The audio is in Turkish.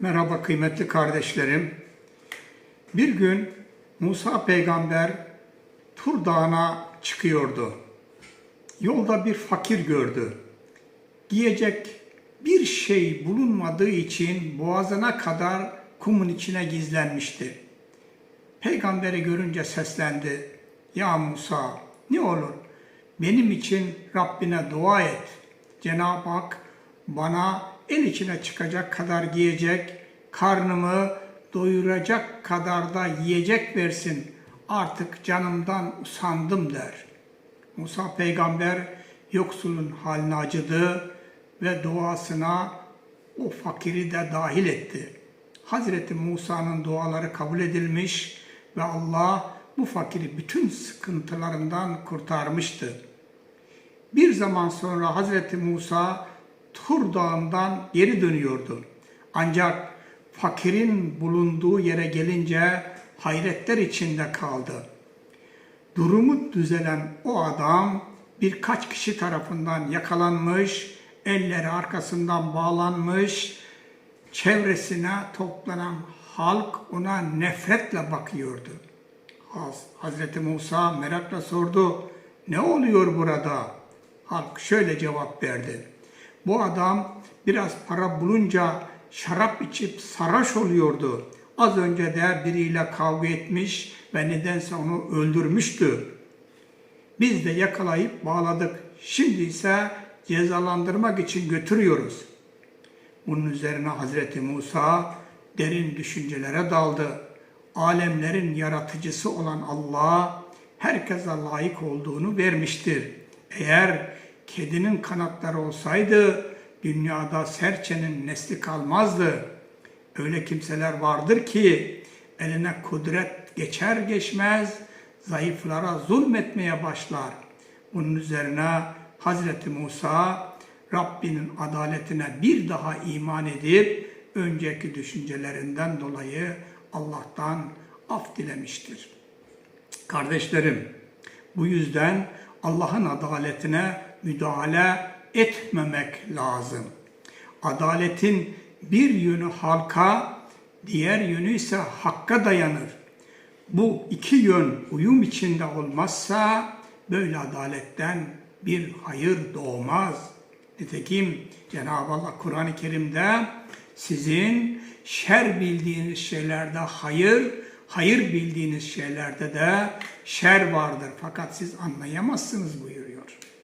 Merhaba kıymetli kardeşlerim. Bir gün Musa peygamber Tur Dağı'na çıkıyordu. Yolda bir fakir gördü. Giyecek bir şey bulunmadığı için boğazına kadar kumun içine gizlenmişti. Peygamberi görünce seslendi. Ya Musa ne olur benim için Rabbine dua et. Cenab-ı Hak bana el içine çıkacak kadar giyecek, karnımı doyuracak kadar da yiyecek versin. Artık canımdan usandım der. Musa peygamber yoksulun haline acıdı ve duasına o fakiri de dahil etti. Hazreti Musa'nın duaları kabul edilmiş ve Allah bu fakiri bütün sıkıntılarından kurtarmıştı. Bir zaman sonra Hazreti Musa Tur Dağı'ndan geri dönüyordu. Ancak fakirin bulunduğu yere gelince hayretler içinde kaldı. Durumu düzelen o adam birkaç kişi tarafından yakalanmış, elleri arkasından bağlanmış, çevresine toplanan halk ona nefretle bakıyordu. Haz- Hazreti Musa merakla sordu, ne oluyor burada? Halk şöyle cevap verdi. Bu adam biraz para bulunca şarap içip sarhoş oluyordu. Az önce de biriyle kavga etmiş ve nedense onu öldürmüştü. Biz de yakalayıp bağladık. Şimdi ise cezalandırmak için götürüyoruz. Bunun üzerine Hazreti Musa derin düşüncelere daldı. Alemlerin yaratıcısı olan Allah herkese layık olduğunu vermiştir. Eğer kedinin kanatları olsaydı dünyada serçenin nesli kalmazdı. Öyle kimseler vardır ki eline kudret geçer geçmez zayıflara zulmetmeye başlar. Bunun üzerine Hazreti Musa Rabbinin adaletine bir daha iman edip önceki düşüncelerinden dolayı Allah'tan af dilemiştir. Kardeşlerim, bu yüzden Allah'ın adaletine müdahale etmemek lazım. Adaletin bir yönü halka, diğer yönü ise hakka dayanır. Bu iki yön uyum içinde olmazsa böyle adaletten bir hayır doğmaz. Nitekim Cenab-ı Allah Kur'an-ı Kerim'de sizin şer bildiğiniz şeylerde hayır, hayır bildiğiniz şeylerde de şer vardır. Fakat siz anlayamazsınız buyuruyor.